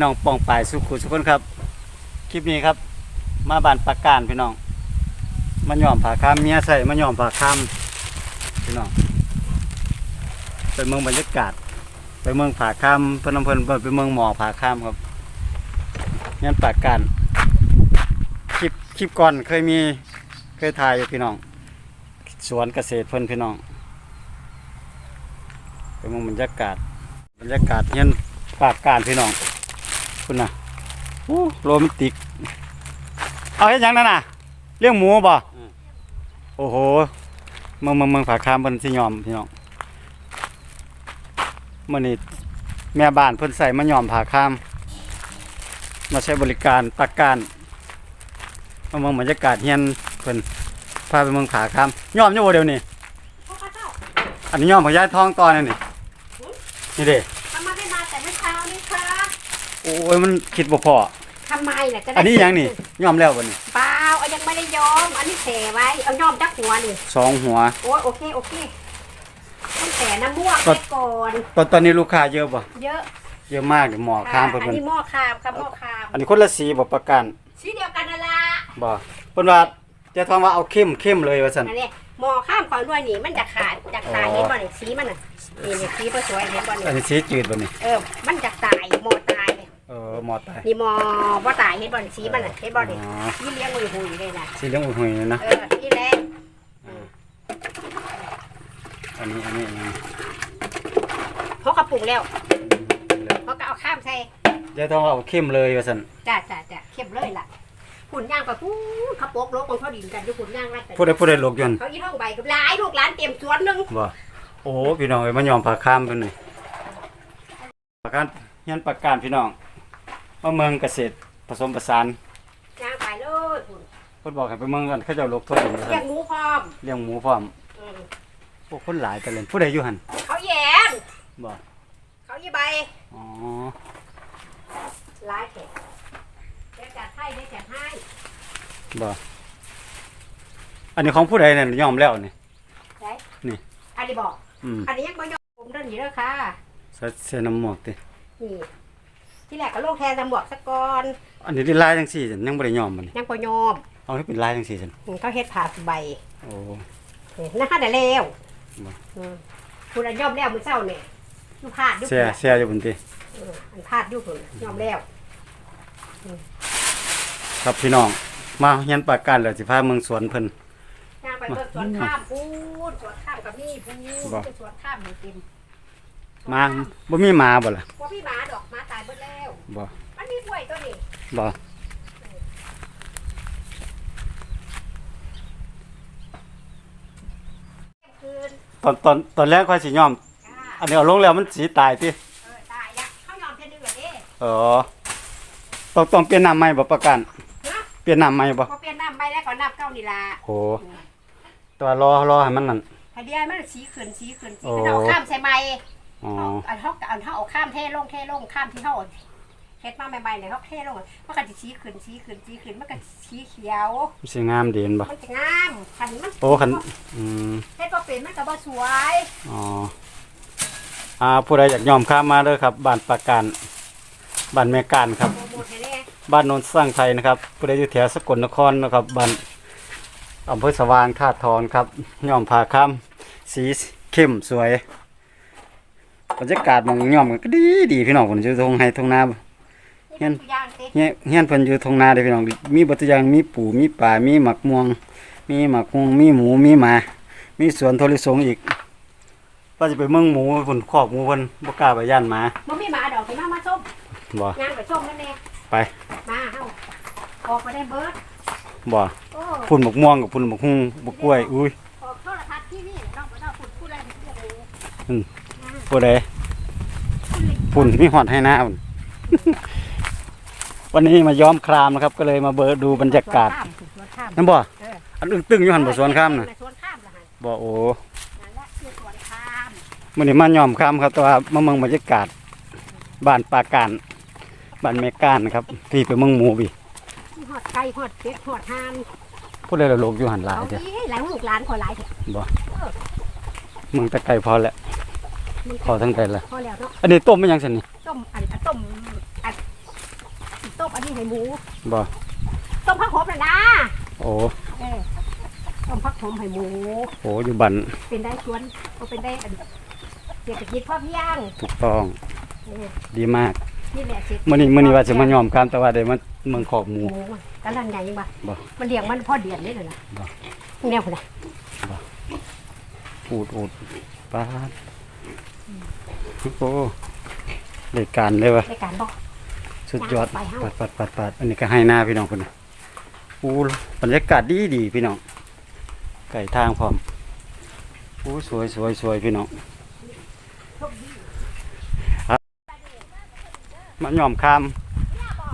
พี่น้องปองปายสุขุสุขคนครับ คลิปนี้ครับ มาบานปากการพี่น้องมาย่อมผาคามเมียใส่มาย่อมผาคามพี่น้องไปเมืองบรรยากาศ ไปเมืองผาคามพนอำเพิ่นไปเมืองหมอกผาคามครับงานปากการคลิปคลิปก่อนเคยมีเคยถ่ายอยู่พี่น้อง สวนเกษตรเพิ่นพี่น้องไปเมืองบรรยากาศ บรรยากาศเฮียนปากการพี่น้อง คุณน่ะโอ้โรแมนติก เอาเฮ็ดหยังนั่นน่ะเลี้ยงหมูบ่โอ้โหเมืองเมืองเมืองผาคามเพิ่นสิยอมพี่น้องมื้อนี้แม่บ้านเพิ่นใส่มายอมผาคาม มาใช้บริการปากการมาเมืองบรรยากาศเฮียนเพิ่นพาไปเมืองผาคามยอมอยู่บ่เดี๋ยวนี้พ่อข้าเจ้าอันนี้ยอมของยายทองตอนนี่นี่นี่เด้ ทำไมไม่มาแต่เมื่อเช้านี่คะ โอ้ยมันคิดบ่พอทำไมล่ะจะได้อันนี้ยังนี่ยอมแล้วบ่นี่เปล่าเอายังไม่ได้ยอม อันนี้แผลไว้ เอายอมจักหัวนี่สองหัว โอ้ยโอเคโอเคต้องแต่น้ำม่วงก็ไปก่อนตอนตอนนี้ลูกค้าเยอะบ่เยอะเยอะมากเดี๋ยวหมอข้ามเพิ่นอันเพิ่นนี้หม้อคามค่ะหม้อคามอันนี้คนละสีบ่ประกันสีเดียวกันนั่นละบ่เพิ่นว่าจะทองว่าเอาเข้มเข้มเลยว่าซั่นอันนี้หม้อข้ามของด้วยนี่มันจะขาดจากตายอ๋อเห็นบ่นี่สีมันน่ะนี่นี่สีบ่สวยเห็นบ่อันนี่นี้สีจืดบ่นี่เออมันจะตายหม้อตาย เออหมอตายนี่หม้อบ่ตายเห็นบ่นี่สีมันน่ะเห็นบ่นี่อ๋อสีเลี้ยงหุยหุยๆเลยน่ะสีเหลืองอุ่นๆนี่นะเออนี่แหละอันนี้อันนี้อันนี้เพราะกระปุกแล้วเพราะก็เอาข้ามใส่จะทองว่าเอาเข้มเลยว่าซั่นจ้าจ้าจ้าเข้มเลยล่ะขุนย่างไปพูดเขาโปกลกของเขาดินกันอยู่ขุนย่างรัดกันผู้ใดผู้ใดลกยนต์เขาอีท้องใบกับหลายลูกหลานเตรียมสวนหนึงบ่โอ้พี่น้องเอ้ยมายอมผาข้ามเพิ่นนี่ประกันเฮียนประกันพี่น้อง มาเมืองเกษตรผสมผสานย่างไปเลยขุนเพิ่นบอกให้ไปเมืองกันเขาเจ้าลกทั่วดินว่าเลี้ซั่ยงนหมูพร้อมเลี้ยงหมูพร้อมอืมโอ้คนหลายแต่เล่นผู้ใดอยู่หั่นเขาแย่งบ่เขายี่ใบอ๋อหลายแขกเดี๋ยวจัดให้เดี๋ยวจัดให้บ่อันนี้ของผู้ใดเนี่ยยอมแล้วนี่ ไหนนี่ อันนี้บอก อืมอันนี้ยังไม่ยอมผมเดินอยู่เด้อค่ะใส่เสื้อน้ำหมวกตินี่ ที่แรกก็ลงแทนตำรวจสะก่อนอันนี้ที่ลายจังซี่ซั่นยังบ่ได้ยอมมันยังพอยอมเอาให้เป็นลายจังซี่ซั่นอืมเขาเฮ็ดผ่าใบโอ้นี่นะคะได้แล้วบ่อืมคุณอันยอมแล้วมื้อเช้าเนี่ยอยู่พลาดอยู่เสื้อพุ่นน่ะเสื้ออยู่บนติเอออันพลาดอยู่พุ่นยอมแล้วครับพี่น้อง มาเฮียนปากการแล้วสิพาเมืองสวนเพิ่นย่างไปเบิ่งสวนข้ามพูดสวนข้ามกับนี่พูดบ่เป็นสวนข้ามนี่เต็ มมาบ่มีหมาบ่ล่ะว่าพี่หมาดอกหมาตายหมดแล้วบ่มันมีป่วยตัวนี้บ่เที่ยงคืนตอนตอนตอนแรกค่อยสิยอมจ้าอันนี้เอาลงแล้วมันสีตายติเออตายยักเขายอมเท่านึงเหรอเด้เออต้องต้องเปลี่ยนน้ำใหม่บ่ประกันฮะเปลี่ยนน้ำใหม่บ่พอเปลี่ยนน้ำไปแล้วก็น้ำเก้านี่ล่ะโหแตัวารอรอให้มันนั่นไอเดียมันสีขืนสีขืนสีโอ้ขืนเอาข้ามใส่ไม้ อ๋ออันเขาอันเขาเอาข้ามเท่ลงเท่ลงข้ามที่เขาเฮ็ดมาใหม่ๆเนี่ยเขาเท่ลงมันก็จะสีขืนสีขืนสีขืนมันก็สีเขียว มันสิงามดีเห็นบ่มันจะงามคันมันโอ้คันอืมเฮ็ดบ่เป็นมันก็บ่สวยอ๋ออ่าผู้ใดอยากยอมข้ามมาเด้อครับบ้านปากการบ้านแม่การครับ โปรโมทให้แน่บ้านโนนสร้างไทยนะครับผู้ใดอยู่แถวสกลนครนะครับบ้านอำเภอสว่างท่าทองครับย่อมผาข้ามสีเข้มสวย บรรยากาศหมองย่อมก็ดีดีพี่น้องผมอยู่ทงไห้ทงนานี่เป็นตัวอย่างสิเฮียเฮียนเพิ่นอยู่ทงนาเด้อพี่น้อง มีบัตรอย่างมีปูมีป่ามีหมักม่วง มีหมักม่วงมีหมูมีหมา มีสวนโทริสงอีกว่าจะไปเมืองหมูเพิ่นคอกหมูเพิ่นบ่กล้าไปย่านหมาบ่มีหมาดอกสิมามาส้มบ่งานไปส้มนั่นแน่ไปมาเฮาออกมาได้เบิดบ่โอ้พุ่นหมกม่วงกับพุ่นหมกฮุ้งบกกล้วย อุ้ยออกโทรทัศน์ที่นี่ต้องไปต้องพูดพูดอะไรที่จะรู้ ผู้ใดพุ่นมีหอดให้หน้าพุ่น วันนี้มาย้อมครามนะครับ ก็เลยมาเบิดดูบรรยากาศสวนข้ามนั่นบ่เอออันอึ้งตึงอยู่หันบ่สวนข้ามน่ะสวนข้ามล่ะฮะบ่โอ้นั่นแหละคือสวนข้ามมื้อนี้มาย้อมครามครับแต่ว่ามาเมืองบรรยากาศบ้านปาการบ้านแม่การนะครับพี่ไปเมืองหมูพี่หอดไก่หอดเป็ดหอดห่านผู้ใดละโลกอยู่หันหลายเอาเด้อดิหลายลูกหลานขอหลายเถอะเมืองตะไกรพอแล้วมัน พอทั้งไกลแล้วพอแล้วเนาะอันนี้ต้มมันยังซั่นนี่ต้มอันอันต้มอันอันนี้ให้หมูบ่ต้มผักผมน่ะนะโอ้เออต้มผักผมให้หมูโหอยู่บันเป็นได้ชวนก็เป็นได้อันเศรษฐกิจพ่อเพียงถูกต้องเออดีมากนี่แหละเศรษฐกิจมื้อนี้มื้อนี้ว่าสิมายอมกันแต่ว่าได้มาเมืองขอกหหมูมูมันกำลังใหญ่ยังบ่บ่มันเลี้ยงมันพ่อเดือนนี่เลยนะบ่แนวคนน่ะอูดอูดปาด โอ้รายการเลยวะในการบอกสุดยอดไปเฮ้าปัดปัดปัดปัดอันนี้ก็ให้หน้าพี่น้องคนน่ะอู้บรรยากาศดีดีพี่น้องไก่ทางพร้อมอู้สวยสวยสวยพี่น้องครับมายอมคาม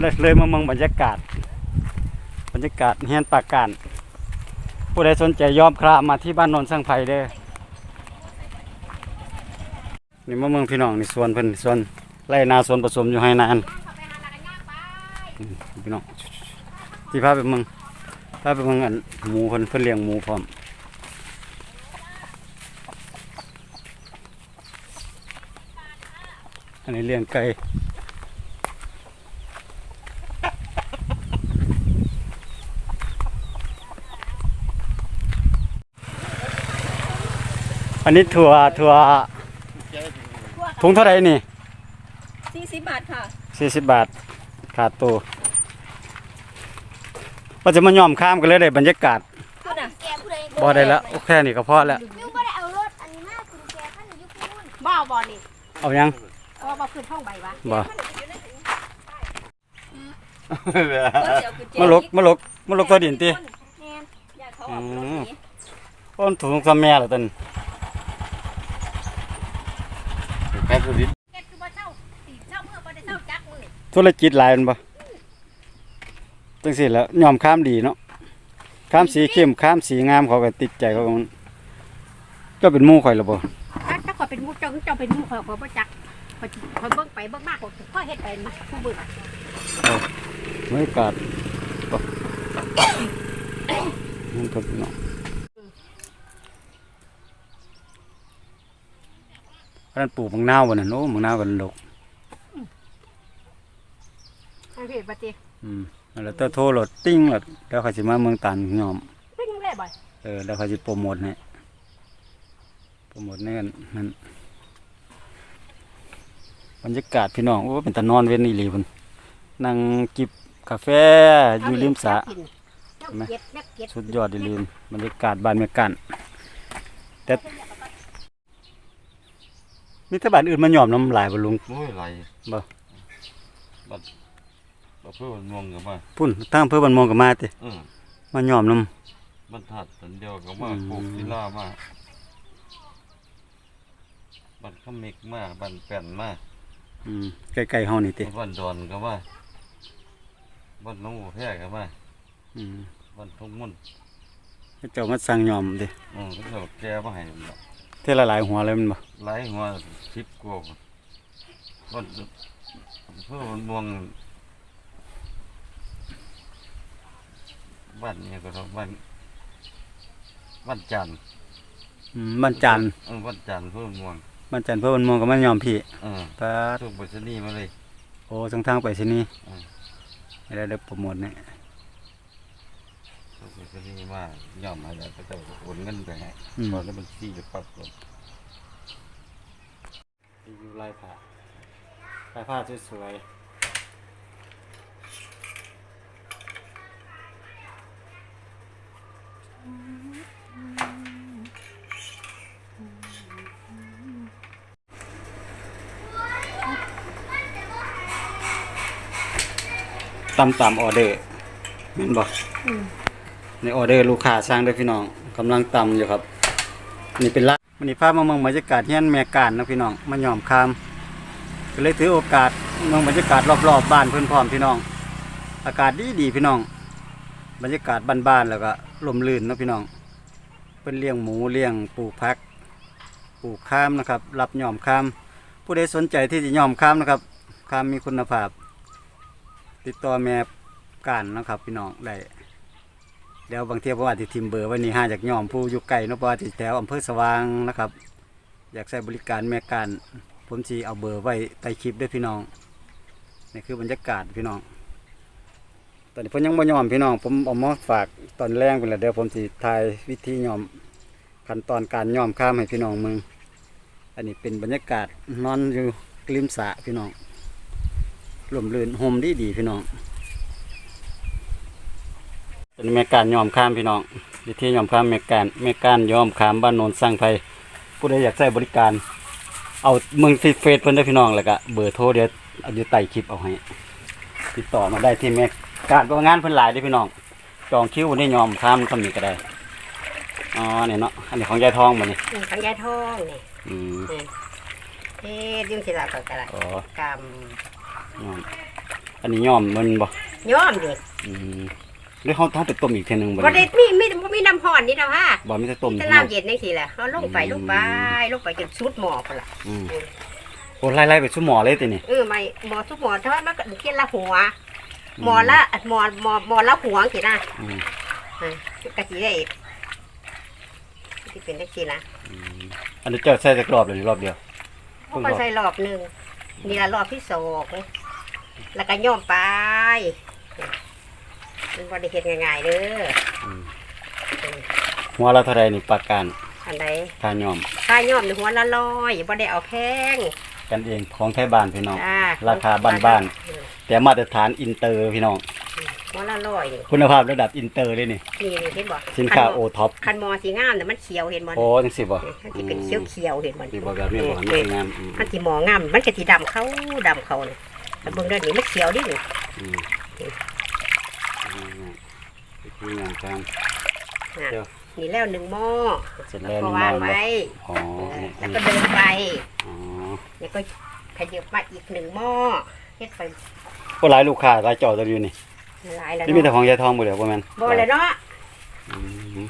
เลยเลยมาเมืองบรรยากาศ บรรยากาศเฮียนปากการผู้ใดสนใจยอมครามมาที่บ้านโนนสังไพเด้อ นี่มาเมืองพี่น้องนี่สวนเพิ่นสวนไรนาสวนผสมอยู่ให้นานพี่น้องที่พาไปเมืองพาไปเมืองอันหมูเพิ่นเพิ่นเลี้ยงหมูพร้อมอันนี้เลี้ยงไก่อันนี้ถั่วถั่ว ถุงเท่าไหร่นี่สี่สิบบาทค่ะสี่สิบบาท ขาดตัวว่าจะมายอมข้ามกันเลยได้บรรยากาศคุณอะแกผู้ใดบ่ได้แล้วโอเคนี่ก็พอแล้วยูบ่ได้เอารถอันนี้มาคุณแกขั้นอยู่พูนบ่เอาบ่นี่เอายังเอาบ่ขึ้นห้องใบวะบ่เดี๋ยวคุณเจมาลกมาลกมาลกตัวดินติแม่นอยากเขาออกรถหนีต้นถุงกับแม่ละตัน เฮ็ดคือบ่เช่าตีเช่ามือบ่ได้เช่าจักมือธุรกิจหลายมันบ่จังซี่แล้วยอมข้ามดีเนาะข้ามสีเข้มข้ามสีงามเขาก็ติดใจเขาก็มันก็เป็นหมู่ข่อยและบ่ถ้าถ้าขอยเป็นหมูเจ้าเจ้าเป็นหมูข่อยข่อยบ่จักข่อยข่อยเบิ่งไปเบิ่งมากข่อยเฮ็ดไปมาผู้เบิ่งบรรยากาศบ่มันก็พี่น้อง อันนั้นปลูกมังนาวบ่น่ะโน้มังนาวกันดกอันนี้บ่ติอืมแล้วเตอโทรรถติ้งรถแล้วเขาสิมาเมืองตาลยอมปิ้งได้บ่เออแล้วเขาสิโปรโมทให้โปรโมทในกันนั่นบรรยากาศพี่น้องโอ้เป็นตานอนเว้นอีหลีพุ่นนั่งจิบกาแฟอยู่ริมสระเจ้าเก็บนักเก็บสุดยอดอีหลีบรรยากาศบ้านเมืองกันแต่ มีแต่บ้านอื่นมายอมน้ำหลายบ่ลุง โอ้ยไหลบ่ บัดบัดเพื่อนมองกันมาพุ่นทางอำเภอบ้านม่วงก็มาติเออมายอมน้บรรทัดสันเดียวกับมาอืม ปลูกศิลามาบัดขมิกมาบันแป่นมาำอืมใกล้ๆเฮานี่ติบันดอนก็มาบันน้องบัวแพร่ก็มาอืมบันทุ่งมุ่นเขาเจ้ามาสั่งยอมติอืมก็เจ้าแก่มาให้บัด เท่าละหลายหัวเลยแมันบ่หลายหัวสิบกว่าบัดเพื่อนมองบ้านนี้ก็ต้องบ้านบ้านจันทร์อืมบ้านจันทร์เออบ้านจันทร์เพื่อนมองบ้านจันทร์เพื่อบ้านม่วงก็มายอมพี่เออปาดส่งไปชนีย์มาเลย โอ้ทางทางไปสินี่อืมไม่ได้ได้โปรโมทเนี่ย ส่งไปชนีย์มาย่อมมาแล้วก็จะโอนเงินไปให้อืมตอนนี้บัญชีจะปรับลงรีวิวลายผ้าลายผ้าสวยๆตามตามออเดอร์แม่นบ่ ในออเดอร์ลูกค้าสร้างด้อพี่น้องกำลังตำอยู่ครับนี่เป็นละวันนี้พามาเมืองบรรยากาศที่นั่นแม่การนะพี่น้องมายอมคามก็เลยถือโอกาสเมืองบรรยากาศรอบๆบ้านเพื่อนพร้อมพี่น้อง อากาศดีดีพี่น้อง บรรยากาศบ้านๆแล้วก็ลมลื่นนะพี่น้องเป็นเลี้ยงหมูเลี้ยงปลูกพักปลูกข้ามนะครับ รับยอมข้าม ผู้ใดสนใจที่จะยอมข้ามนะครับข้ามมีคุณภาพ ติดต่อแม่การนะครับพี่น้องได้ เดี๋ยวบางเทียผมอาจจะทิมเบอร์ไว้นี่ห้าจากย่อมผู้อยู่ไกลเนาะเพราะว่าที่แถวอำเภอสว่างนะครับ อยากใช้บริการแม่การผมสีเอาเบอร์ไว้ใต้คลิปด้วยพี่น้องนี่คือบรรยากาศพี่น้อง ตอนนี้เพิ่นยังบ่ยอมพี่น้อง ผมเอามาฝากตอนแรงไปแล้วเดี๋ยวผมสิถ่ายวิธียอมขั้นตอนการยอมข้ามให้พี่น้องมึงอันนี้เป็นบรรยากาศนอนอยู่ริมสระพี่น้องลมลื่นห่มดีดีพี่น้อง เป็นแม่การยอมข้ามพี่น้องวิธียอมข้ามแม่การแม่การยอมข้ามบ้านโนนสร้างไผผู้ใดอยากใช้บริการ เอาเมืองเฟซเฟซเพิ่นได้อพี่น้องแล้วก็เบอร์โทรเดี๋ยวเอาอยู่ใต้คลิปเอาให้ติดต่อมาได้ที่แม่การก็งานเพิ่นหลายเด้อพี่น้อง จองคิวได้ยอมทำทำนี่ก็ได้อ๋อเนี่ยเนาะอันนี้ของยายทองบ่นี่อืมของยายทองนี่อืมเฮ็ดยุ่งสิละก่อนกะละอ๋อกรรมยอมอันนี้ยอมมันบ่ย้อมดิอืม หรือเขาต้องไปต้มอีกเทีนึงบ่บ่ได้นี่มีมีบ่มีน้ำห่อนนี่ดอกฮะบ่มีแต่ต้มแต่น้ำเย็นจังซี่แหละเอาลงไปลงไปลงไปจนสุดหม้อพุ่นล่ะอืมโอ้ไล่ๆไปชั่วโมงเลยตินี่ เออไม่หม้อทุกหม้อเท่ามันก็เคียนละหัวหม้อละหม้อหม้อหม้อละหัวสินะอืม อะกะสิได้สิเป็นจังซี่นะอืมอันนี้เจ้าใส่จักรอบเลยหรือรอบเดียว พวกก็ใส่รอบหนึงนี่ละรอบที่สองแล้วก็ย่อมไป มันบ่ได้เฮ็ดง่ายๆเด้ออืมหัวละเท่าไรนี่ปากการอันใดทานยอมค่าย่อมในหัวละร้อยบ่ได้เอาแพงกันเองของไทยบ้านพี่น้องจ้าราคาบ้านๆแต่มาตรฐานอินเตอร์พี่น้อง หัวละร้อยนี่คุณภาพระดับอินเตอร์เลยนี่ นี่เห็นบ่สินค้าคัโอท็อปคันมอสีงามแต่ะมันเขียวเห็นบ่โอ้จังสิบ่มันสิเป็นเขียวเขียวๆเห็นบ่สิบ่แบบนี้บ่มันสิงามอืมมันสิหมองามมันก็สิดำเข้าดำเข้านี่แต่เบิ่งเด้อนี่มันเขียวดินี่อืมอืม คืองามจังเดี๋ยวนี่แล้วหนึ่งหม้อเสร็จแล้แล้ววก็นี่วางบ่ไว้อ๋อเออนี่แล้วก็เดินไปอ๋อแล้วก็ขยับมาอีกหนึ่งหม้อเฮ็ดไปก็หลายลูกค้าหลายเจอตัวอยู่นี่หลายแล้วนี่มีแต่เนาะของยายทองบ่เดี๋ยวบ่แม่นบ่เลยเนาะอืม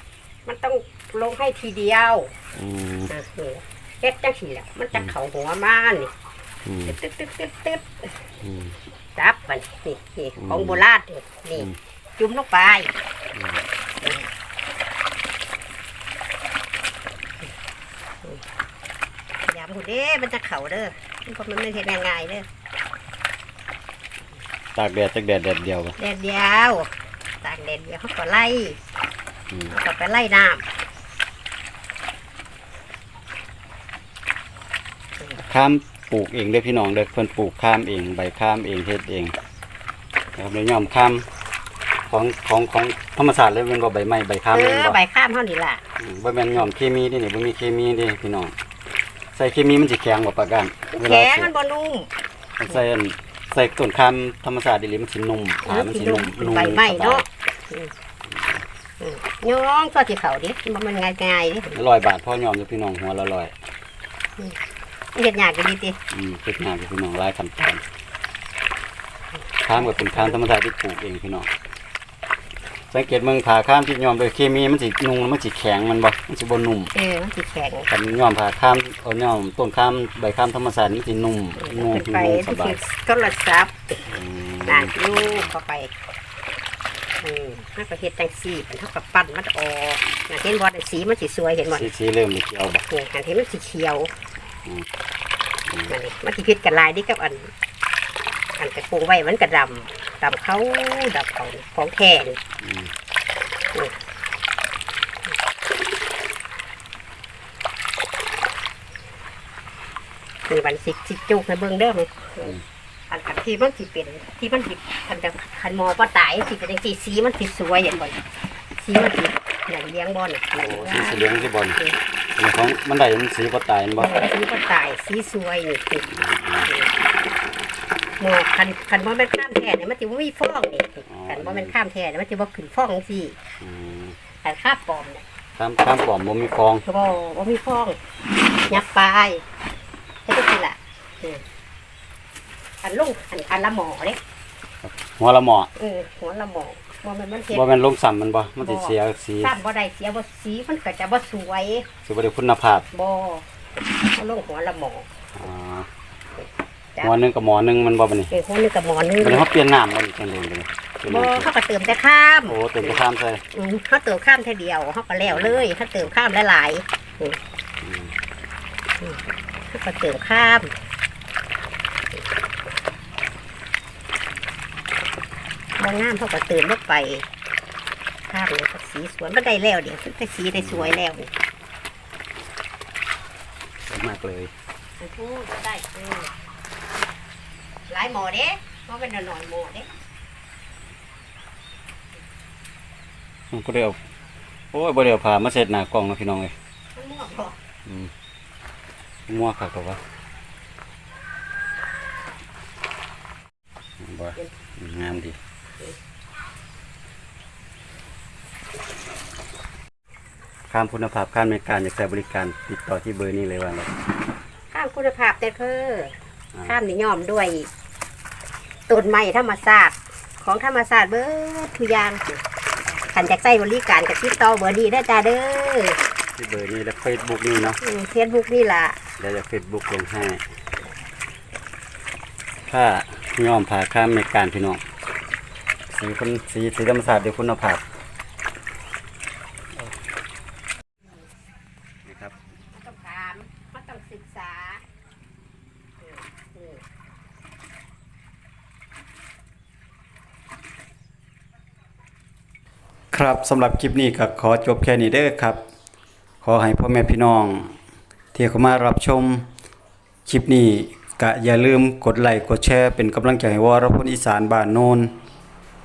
มันต้องลงให้ทีเดียวอืมอะนี่เฮ็ดจังซี่แหละมันจะเข้าหัวมานี่อืมตึ๊ดตึ๊ดตึ๊ดตึ๊ดอืม จับมันนี่นี่อืมของโบราณนี่นี่อืม จุ่มลงไปยำหูเด้ มันจะเข่าเด้อมันก็มันไม่เห็นง่ายๆเด้อตากแดดจักแดดแดดเดียวบ่แดดเดียวตากแดดเดียวเขาก็ไล่อืมเขาก็ไปไล่น้ข้ามปลูกเองเด้อพี่น้องเด้อเพิ่นปลูกข้ามเองใบข้ามเองเฮ็ดเองนะครับเลยยอมข้าม ของของของธรรมชาติเลยแม่นบ่ใบไม้ใบำข้ามเอแม่นอบ่ใบข้ามเท่านี้ล่ะอืมบ่แม่นยอมเคมีเดินี่บ่มีเคมีเดิพี่น้องใส่เคมีมันสิแข็งกว่าปากกันเวแขลานมันปลูกบ่นุ่มมันใส่อันใส่ต้นข้ามธรรมชาติดิลิมันสินุ่มขามันสินุ่มนุ่มใบไม้สบาเนาะยอืมอืมย้องก็ที่เขาดิมันมันง่ายๆดิร้อยบาทพ่อยอมอยู่พี่น้องหัวละร้อยเฮ็ดยากก็ดีติอืมเฮ็ดงานอยู่พี่น้องหลายขั้นตอนข้ามก็เป็นข้ามธรรมชาติที่ปลูกเองพี่น้อง สังเกตเมืองผ่าข้ามที่ยอมโดยเคมีมันสินุ่มมันสิแข็งมันบ่มันสิบ่นุ่มเออมันสิแข็งคันยอมผ่าข้ามเอายอมต้นข้ามใบข้ามธรรมชาติมันสินุ่มนุ่มขึ้นไปนุ่มสที่บายโทรศัพท์อืมนานลูกเข้าไปอืมถ้าก็เฮ็ดจังซี่มันเท่ากับปั้นมันออกน่ะเห็นบ่ได้สีมันสิสวยเห็นบ่สีสีเริ่มเลยเขียวบ่นี่อันเห็นมันสีเขียวอืมนั่นนี่มันสิพิษกันลายนี่กับอันอันกระปรุงไว้มันกระดำ ดำเขาดำเขาของแท้นี่อืมมีวันสิสิจุกในเบื้องเด้อมั้ยอันอันที่มันสิเป็นที่มันสิคันจะคันหมอบ่ตายสิเป็นจังซี่สีมันสิสวยเห็นบ่สีมันสิอย่างเลี้ยงบ่น่ะโอ้สีสีเหลืองที่บอลอันนี้ของมันได้มันสีบ่ตายมันบ่สีบ่ตายสีสวยนี่สิ หมอคันคันบ่แม่นข้ามแท้เนี่ยมันสิบ่มีฟองนี่คันบ่แม่นข้ามแท้เนี่ยมันสิบ่ขึ้นฟองจังซี่อืมคันข้ามปลอมเนี่ยข้ามข้ามปลอมบ่มีฟองบ่บ่มีฟองยับปลายเฮ็ดจังซี่ล่ะเอออันลุงอันอันละหมอเด้หัวละหมอเออหัวละหมอบ่แม่นมันเฮ็ดบ่แม่นลงซ้ำมันบ่มันสิเสียสีซ้ำบ่ได้เสียบ่สีมันก็จะบ่สวยสิบ่ได้คุณภาพบ่เอาลงหัวละหมออ่า จ้ะหมอหนึงกับหมอหนึงมันบ่บัดนี้เออหัวหนึงกับหมอหนึงบัดนี้เฮาเปลี่ยนน้ำมันจังได๋บัดนี้เปลี่ยนบ่น้ำเขาก็เติมแต่ข้ามโอ้เต็มไปข้ามใส่อืมเขาเติมข้ามแค่เดียวเขาก็แล้วเลยเขาเติมข้ามหลายๆอืมอืมเขาก็เติมข้ามบ่องงามเขาก็เติมลงไปข้างนี้ก็สีสวยมันได้แล้วเดี๋ยวแต่สีได้สวยแล้วนี่สวยมากเลย โอ้โหได้เออ หลายหมอเด้เพราะเป็นหน่อยหมอเด้มันก็เดี๋ยวโอ้ยบ่เดี๋ยวพามาเสร็จหน้ากล้องเนาะพี่น้องเลยมันม่วงพออืมงัวคักก็ว่าบ่งามดีข้ามคุณภาพการบริการอยากใช้บริการติดต่อที่เบอร์นี้เลยว่าเลยข้ามคุณภาพแต่เพื่ออ่าข้ามนิยอมด้วย ต้นไม้ธรรมศาสตร์ของธรรมศาสตร์เบิดทุกอย่างขันจากใช้บริการกับที่ต่อเบอร์ดีได้อจ้าเด้อที่เบอร์นี้และเฟซบุ๊กนี่เนาะเฟซบุ๊กนี่ล่ะเดี๋ยวจะเฟซบุ๊กลงให้ถ้าย้อมผ่าข้ามในการพี่น้องสีคุณสีสีธรรมศาสตร์เดี๋ยวคุณภาพนะครับ มันต้องถามมันต้องศึกษาเออเออ ครับสำหรับคลิปนี้ก็ขอจบแค่นี้เด้อครับ ขอให้พ่อแม่พี่น้อง ที่เข้ามารับชมคลิปนี้ก็อย่าลืมกดไลค์กดแชร์เป็นกำลังใจให้วรพลอีสานบ้านโนน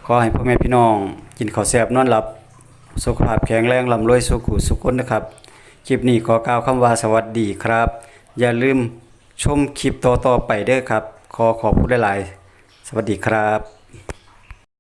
ขอให้พ่อแม่พี่น้อง กินข้าวแซ่บนอนหลับ สุขภาพแข็งแรงร่ำรวยสุขุสุขคนนะครับ คลิปนี้ขอกล่าวคำว่าสวัสดีครับ อย่าลืมชมคลิปต่อๆไปเด้อครับ ขอขอบคุณหลายๆ สวัสดีครับ